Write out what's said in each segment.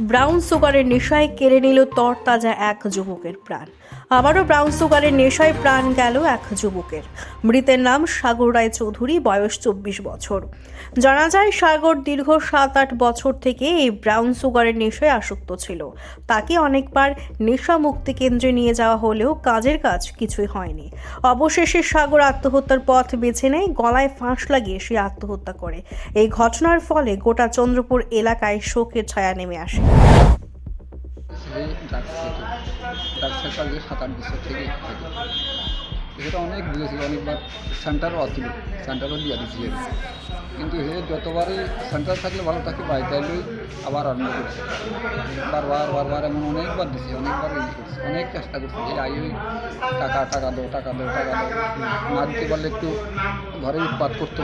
Brown সুগারের নেশায় কেড়ে নিল তরতাজা এক যুবকের প্রাণ। আবারও ব্রাউন সুগারের নেশায় প্রাণ গেল এক যুবকের। মৃতের নাম সাগর রায় চৌধুরী, বয়স চব্বিশ বছর। জানা যায়, সাগর দীর্ঘ সাত আট বছর থেকে এই ব্রাউন সুগারের নেশায় আসক্ত ছিল। তাকে অনেকবার নেশা মুক্তি কেন্দ্রে নিয়ে যাওয়া হলেও কাজের কাজ কিছুই হয়নি। অবশেষে সাগর আত্মহত্যার পথ বেছে নেয়, গলায় ফাঁস লাগিয়ে সে আত্মহত্যা করে। এই ঘটনার ফলে গোটা চন্দ্রপুর এলাকায় শোকের ছায়া নেমে আসে। সেই ড্রাগস সেন্টার যে সাত আট বছর থেকে থাকে এটা অনেক দিয়েছিল অনেকবার সেন্টারও আসছিল সেন্টারও দিয়ে দিয়েছিল কিন্তু হে যতবারই সেন্টার থাকলে ভালো থাকে বাড়িতে এলেই আবার আরম্ভ করছে। বারবার বারবার এমন অনেকবার দিছে, অনেকবার ইয়ে করছে, অনেক চেষ্টা করছে যে আই ওই টাকা টাকা দাও টাকা দাও টাকা দাও। না দিতে পারলে একটু ঘরে উৎপাত করতো,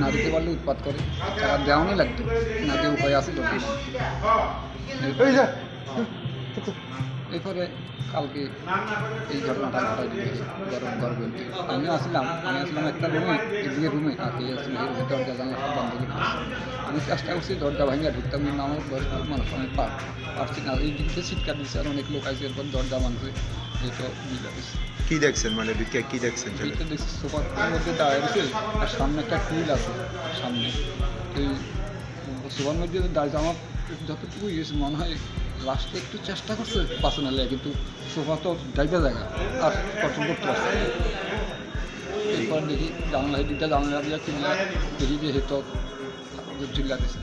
না দিতে পারলে উৎপাত করে। টাকা দেওয়ানি লাগতো, না দিয়ে উপায় আসলো এরপরে কালকে এই ঘটনাটা ঘটাই দিয়েছে গরম গরম আমি আসলাম আমি আসলাম একটা রুমে এদিকে রুমে আর কে আসলে এই রুমে দরজা জানলা সব বন্ধ করে আমি চেষ্টা করছি দরজা ভাঙিয়ে ঢুকতাম কিন্তু আমার বয়স্ক মানুষ আমি পা পারছি না। এই দিকে চিৎকার দিচ্ছে আর অনেক লোক আছে এরপর দরজা ভাঙছে যেটা মিলে দিচ্ছে কি দেখছেন মানে বিকে কি দেখছেন এইটা দেখছি সোফার মধ্যে দাঁড়িয়ে আর সামনে একটা টুইল আছে সামনে। তো এই মধ্যে দাঁড়িয়ে আমার যতটুকু ইয়েছে মনে হয় লাস্টে একটু চেষ্টা করছে বাঁচানোর লাগে কিন্তু সোফা তো ডাইবে জায়গা আর কন্ট্রোল করতে পারছে এরপর দেখি জানলা দিকটা জানলা দিয়ে কিনলে দেখি যে হেতো চিল্লা দিছে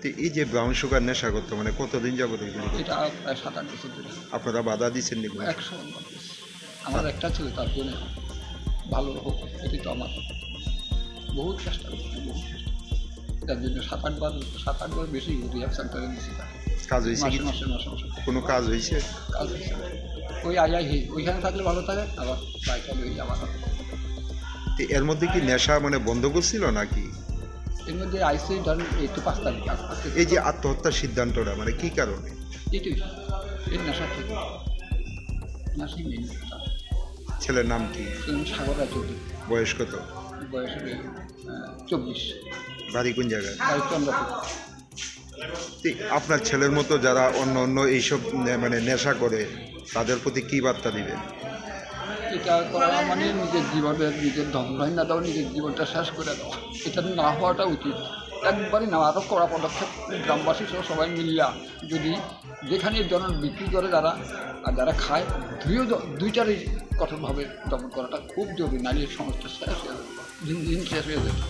তো এই যে ব্রাউন সুগার নেশা করতো মানে কতদিন যাবত? এটা প্রায় সাত আট বছর ধরে। আপনারা বাধা দিচ্ছেন নি? একশো আমার একটা ছেলে তার জন্য ভালো হোক এটি তো আমার। বহুত চেষ্টা করছি বহুত চেষ্টা তার জন্য সাত আটবার সাত আটবার বেশি রিহাব সেন্টারে দিয়েছি তাকে। কাজ হয়েছে মাসে মাসে মাসে মাসে। কোনো কাজ হয়েছে? কাজ হয়েছে। ওই আয় ওইখানে থাকলে ভালো থাকে আবার বাইকটা লই যাওয়া তো এর মধ্যে কি নেশা মানে বন্ধ করছিল নাকি? এর মধ্যে আইসে ধরেন তো পাঁচ তারিখ এই যে আত্মহত্যার সিদ্ধান্তটা মানে কি কারণে? এইটাই এই নেশা থেকে নেশাই মেন ছেলের নাম কি? সাগর চৌধুরী। বয়স কত? বয়স চব্বিশ। বাড়ি কোন জায়গায়? আপনার ছেলের মতো যারা অন্য অন্য এইসব মানে নেশা করে, তাদের প্রতি কি বার্তা দিবেন? এটা করা মানে নিজের জীবনের নিজের ধ্বংস না দাও নিজের জীবনটা শেষ করে দাও এটা না হওয়াটা উচিত। একবারই না আরও কড়া পদক্ষেপ গ্রামবাসী সহ সবাই মিল্লা যদি যেখানে ধরনের বিক্রি করে যারা, আর যারা খায়, দুইও দুইটারই কঠোরভাবে দমন করাটা খুব জরুরি নারী সমস্যা শেষ হয়ে যাবে, দিন দিন শেষ হয়ে যাবে।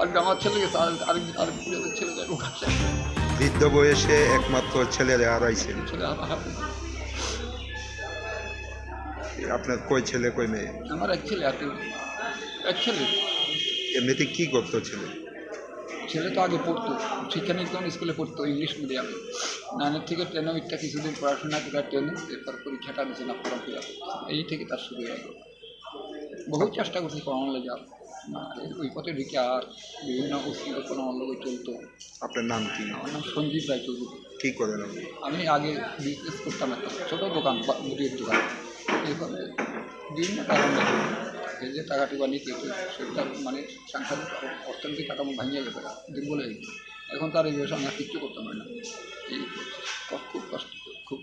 আর আমার ছেলে গেছে আর আরেক আরেক ছেলে যায় ওখানে। বৃদ্ধ বয়সে একমাত্র ছেলেরা হারাইছেন ছেলে আর আপনার কই ছেলে কই মেয়ে? আমার এক ছেলে আর এক ছেলে। এমনিতে কি করতো ছেলে? ছেলে তো আগে পড়তো। শিক্ষা নিকেতন স্কুলে পড়তো ইংলিশ মিডিয়ামে। নাইনের থেকে টেনে ওইটা কিছুদিন পড়াশোনা করে টেনে এরপর পরীক্ষাটা নিচে না ফর্ম ফিল এই থেকে তার শুরু হয়ে গেল বহু চেষ্টা করছি পড়ানোর লেগে। আর না, এই- ওই পথে ঢুকে আর বিভিন্ন আমার লোক চলতো। আপনার নাম কি? আমার নাম সঞ্জীব রায় চৌধুরী কি করেন আপনি? আমি আগে বিজনেস করতাম একটা ছোটো দোকান মুদির দোকান। এরপরে বিভিন্ন কারণে এই যে টাকা টুকা নিতে সেটা মানে সাংসারিক অর্থনৈতিক কাঠামো ভাঙিয়ে গেছে দুর্বল হয়ে গেছে। এখন তার এই বয়সে আমি আর কিচ্ছু করতে পারি না। এই খুব কষ্ট খুব